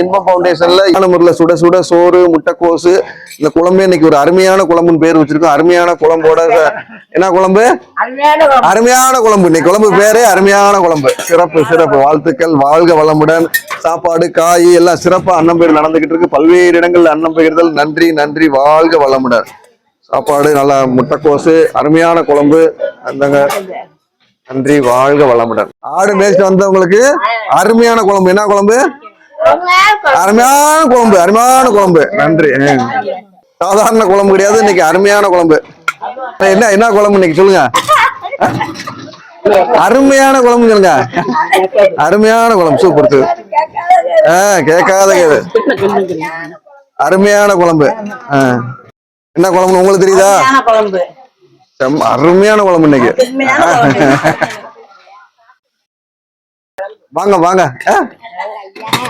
இன்பம் ஃபவுண்டேஷன்ல முறையில் சுட சுட சோறு முட்டைக்கோசு இந்த குழம்பு இன்னைக்கு ஒரு அருமையான குழம்புன்னு பேர் வச்சிருக்கோம். அருமையான குழம்போட என்ன குழம்பு? அருமையான குழம்பு. இன்னைக்கு குழம்பு பேரே அருமையான குழம்பு. சிறப்பு சிறப்பு. வாழ்த்துக்கள் வாழ்க வளமுடன். சாப்பாடு காய் எல்லாம் சிறப்பா அன்னம் பேர் நடந்துகிட்டு இருக்கு. பல்வேறு இடங்கள்ல அன்னம் பகிர்தல் நன்றி நன்றி. வாழ்க வளமுடன். சாப்பாடு நல்லா முட்டைக்கோசு அருமையான குழம்பு. அந்தங்க. நன்றி வாழ்க வளமுடன். ஆடு மேய்ச்சிட்டு வந்தவங்களுக்கு அருமையான குழம்பு. என்ன குழம்பு? அருமையான குழம்பு அருமையான குழம்பு. நன்றி. சாதாரண குழம்பு கிடையாது இன்னைக்கு அருமையான குழம்பு. என்ன என்ன குழம்பு இன்னைக்கு சொல்லுங்க? அருமையான குழம்பு சொல்லுங்க. அருமையான குழம்பு சூப்பர் சூப்பர். ஆ கேட்காத கேது. அருமையான குழம்பு. ஆ. என்ன குழம்பு உங்களுக்கு தெரியுதா? அருமையான குழம்பு. இன்னைக்கு. வாங்க வாங்க?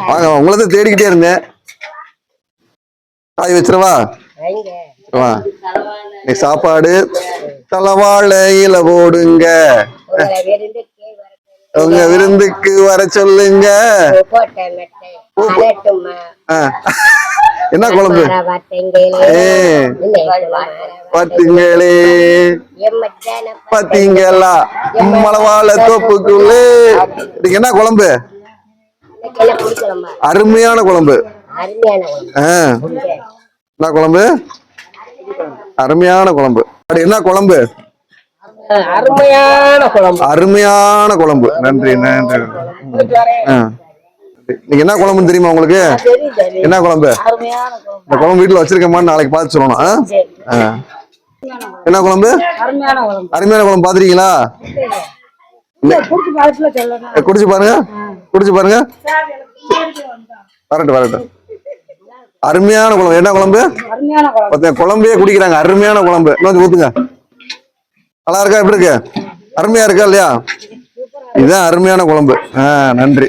வாங்க உங்களை தான் தேடிக்கிட்டே இருந்தேன். காய் வச்சிரவா? வா. இன்னைக்கு சாப்பாடு. தலவாழையில போடுங்க. உங்க விருந்துக்கு வர சொல்லுங்க. என்ன குழம்பு? ஏ பாத்தீங்களே பாத்தீங்களா மலவாழ தோப்புக்குள்ளே. இதுக்கு என்ன குழம்பு? அருமையான குழம்பு. ஆ. என்ன குழம்பு? அருமையான குழம்பு. அப்படி என்ன குழம்பு? அருமையான குழம்பு. அருமையான குழம்பு. நன்றி நன்றி. ஆ. இன்னைக்கு என்ன குழம்புன்னு தெரியுமா உங்களுக்கு? என்ன குழம்பு? அருமையான குழம்பு. இந்த குழம்பு வீட்டுல வச்சிருக்கேமான்னு நாளைக்கு பார்த்து சொல்லணும். என்ன குழம்பு? அருமையான குழம்பு. பாத்திருக்கீங்களா? குடிச்சு பாருங்க. குடிச்சு பாருங்க. வரட்டும் வரட்டும். அருமையான குழம்பு. என்ன குழம்பு? குழம்பு. குடிக்கிறாங்க. அருமையான குழம்பு. இன்னும் ஊத்துங்க. நல்லா இருக்கா? எப்படி இருக்கு? அருமையா இருக்கா இல்லையா? இதுதான் அருமையான குழம்பு. ஆ நன்றி.